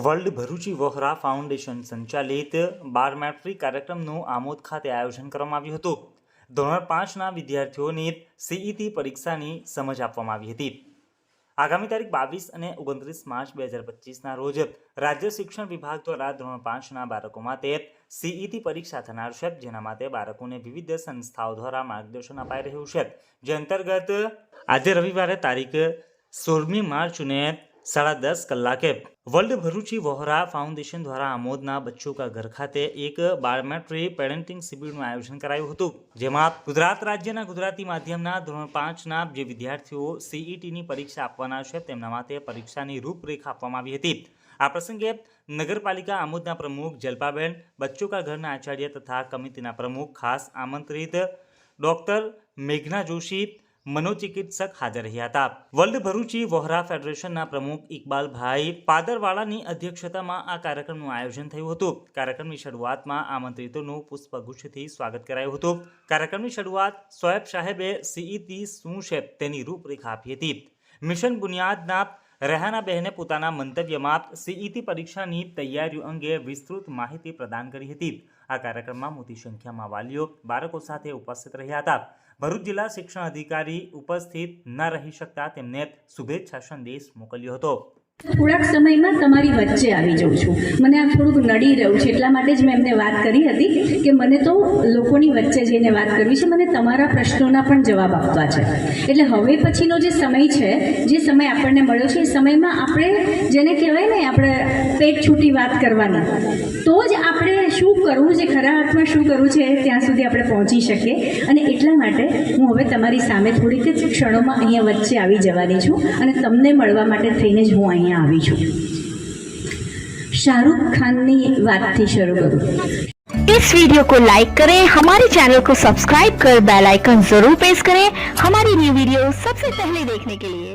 World Bharuchi Vohra foundation સંચાલિત બારમેટ્રિક કાર્યક્રમનું આમોદ ખાતે આયોજન કરવામાં આવ્યું હતું. ધોરણ પાંચના વિદ્યાર્થીઓને સીઈટી પરીક્ષાની સમજ આપવામાં આવી હતી. આગામી તારીખ બાવીસ અને ઓગણત્રીસ માર્ચ બે હજાર પચીસના રોજ રાજ્ય શિક્ષણ વિભાગ દ્વારા ધોરણ પાંચના બાળકો માટે સીઈટી પરીક્ષા થનાર છે જેના માટે બાળકોને વિવિધ સંસ્થાઓ દ્વારા માર્ગદર્શન અપાઈ રહ્યું છે. જે અંતર્ગત આજે રવિવારે તારીખ સોળમી માર્ચને સાડા દસ કલાકે વર્લ્ડ ભરૂચી વોહરા ફાઉન્ડેશન દ્વારા આમોદના બચ્ચો કા ઘર ખાતે એક બાયોમેટ્રી પેરેન્ટિંગ શિબિરનું આયોજન કરાયું હતું, જેમાં ગુજરાત રાજ્યના ગુજરાતી માધ્યમના ધોરણ પાંચના જે વિદ્યાર્થીઓ સીઈટીની પરીક્ષા આપવાના છે, તેમના માટે પરીક્ષાની રૂપરેખા આપવામાં આવી હતી. આ પ્રસંગે નગરપાલિકા આમોદના પ્રમુખ જલપાબેન, બચ્ચો કા ઘરના આચાર્ય તથા કમિટીના પ્રમુખ ખાસ આમંત્રિત ડોક્ટર મેઘના જોશી મનોચિકિત્સક હાજર રહ્યા હતા. વર્લ્ડ ભરૂચી વોહરા ફેડરેશનના પ્રમુખ ઇકબાલભાઈ પાદરવાળાની અધ્યક્ષતામાં આ કાર્યક્રમનું આયોજન થયું હતું. કાર્યક્રમની શરૂઆતમાં આમંત્રિતોનું પુષ્પગુચ્છથી સ્વાગત કરાયું હતું. કાર્યક્રમની શરૂઆત સોએબ સાહેબે સીઈટી શું છે તેની રૂપરેખા આપી હતી. મિશન બુનિયાદના રહેના બહેને પોતાના મંતવ્યમાં સીઈટી પરીક્ષાની તૈયારીઓ અંગે વિસ્તૃત માહિતી પ્રદાન કરી હતી. આ કાર્યક્રમમાં મોટી સંખ્યામાં વાલીઓ, બાળકો સાથે ઉપસ્થિત રહ્યા હતા. ભરૂચ જિલ્લા શિક્ષણ અધિકારી ઉપસ્થિત ન રહી શકતા તેમને શુભેચ્છા સંદેશ મોકલ્યો હતો. થોડાક સમયમાં તમારી વચ્ચે આવી જાઉં છું. મને આ થોડુંક નડી રહ્યું છે, એટલા માટે જ મેં એમને વાત કરી હતી કે મને તો લોકોની વચ્ચે જઈને વાત કરવી છે, મને તમારા પ્રશ્નોના પણ જવાબ આપવા છે. એટલે હવે પછીનો જે સમય છે, જે સમય આપણને મળ્યો છે, એ સમયમાં આપણે જેને કહેવાય ને, આપણે પેટ છૂટી વાત કરવાની, તો જ આપણે શું કરવું છે? ખરા અર્થમાં શું કરવું છે? ત્યાં સુધી આપણે પહોંચી શકીએ. અને એટલા માટે હું હવે તમારી સામે થોડીક જ ક્ષણોમાં અહીંયા વચ્ચે આવી જવાની છું અને તમને મળવા માટે થઈને જ હું અહીંયા આવી છું. शाहरुख ખાનની વાતથી શરૂ કરું. शुरू करूँ इस वीडियो को लाइक करें, हमारे चैनल को सब्सक्राइब कर बेल आइकन जरूर प्रेस करें। हमारी न्यू वीडियो सबसे पहले देखने के लिए